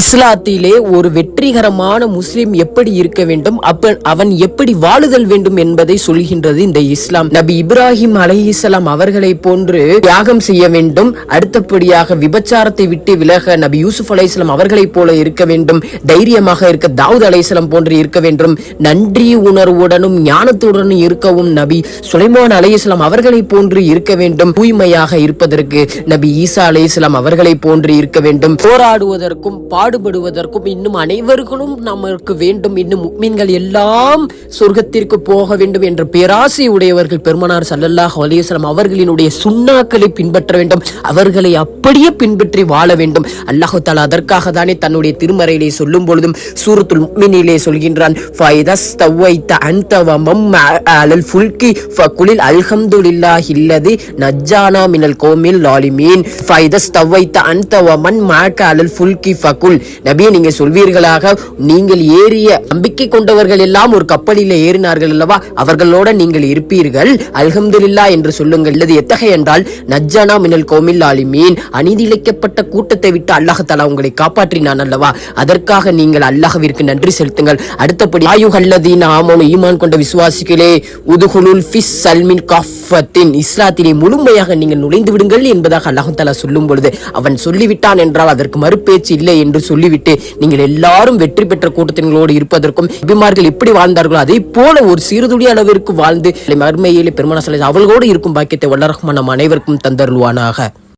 இஸ்லாத்திலே ஒரு வெற்றிகரமான முஸ்லிம் எப்படி இருக்க வேண்டும்? அப்ப அவன் எப்படி வாழுதல் வேண்டும் என்பதை சொல்கின்றது இந்த இஸ்லாம். நபி இப்ராஹிம் அலைஹிஸ்ஸலாம் அவர்களை போன்று தியாகம் செய்ய வேண்டும். அடுத்தபடியாக விபச்சாரத்தை விட்டு விலக நபி யூசுப் அலைஹிஸ்ஸலாம் அவர்களைப் போல இருக்க வேண்டும். தைரியமாக இருக்க தாவூத் அலைஹிஸ்ஸலாம் போன்று இருக்க வேண்டும். நன்றி உணர்வுடனும் ஞானத்துடனும் இருக்கவும் நபி சுலைமான் அலைஹிஸ்ஸலாம் அவர்களைப் போன்று இருக்க வேண்டும். தூய்மையாக இருப்பதற்கு நபி ஈசா அலைஹிஸ்ஸலாம் அவர்களைப் போன்று இருக்க வேண்டும். போராடுவதற்கும் பாடுபடுவதற்கும் இன்னும் அனைவர்களும் நமக்கு வேண்டும். இன்னும் மீன்கள் எல்லாம் சொர்க்கத்திற்கு போக வேண்டும் என்ற பேராசை உடையவர்கள் பெருமனார் சல்லல்லாஹ் அலிஸ்லாம் அவர்களினுடைய சுண்ணாக்களை பின்பற்ற வேண்டும். அவர்களை அப்படியே பின்பற்றி வாழ வேண்டும். அல்லாஹு தாலா அதற்காக தானே தன்னுடைய திருமறையிலே சொல்லும் பொழுதும் சூரத்துல் மினிலே சொல்கின்றான் ஃபைதஸ் தவ்வைத்த அலல் நஜ்ஜானா மினல் கோமில் லாலிமீன். ஃபைதஸ் தவ்வைத்த அன்த வமன் மாக்க அலல் ஃபுல்கி ஃபகுல் நபியே நீங்க சொல்வீர்களாக நீங்கள் ஏறிய நம்பிக்கை கொண்டவர்கள் எல்லாம் ஒரு கப்பலில் ஏறினார்கள் அல்லவா? அவர்களோட நீங்கள் இருப்பீர்கள். அல்ஹம்துல்லா என்று சொல்லுங்கள். இது எத்தகைய என்றால் நஜ்ஜானா மினல் கோமில் ஆலிமீன் அநீதிழைக்கப்பட்ட கூட்டத்தை விட்டு அல்லாஹத்தாலா உங்களை காப்பாற்றினான் அல்லவா? அதற்காக நீங்கள் அல்லாஹவிற்கு நன்றி செலுத்துங்கள். அடுத்தபடி ஆயுகல்லதீன் ஆமோனு ஈமான் கொண்ட விசுவாசிகளே உதுகுலுல் ஃபிஸ் சல்மின் காஃப். காஃபத்தின் இஸ்லாத்திலே முழுமையாக நீங்கள் நுழைந்து விடுங்கள் என்பதாக அல்லாஹாலா சொல்லும் பொழுது அவன் சொல்லிவிட்டான் என்றால் அதற்கு மறுபேச்சு இல்லை என்று சொல்லிவிட்டு நீங்கள் எல்லாரும் வெற்றி பெற்ற கூட்டத்தினர்களோடு இருப்பதற்கும் நபிமார்கள் எப்படி வாழ்ந்தார்களோ அதே போல ஒரு சிறுதுளி அளவிற்கு வாழ்ந்து மறுமையிலே பெருமான அவர்களோடு இருக்கும் பாக்கியத்தை வல்லரஹ்மான் நம் அனைவருக்கும் தந்தருள்வானாக.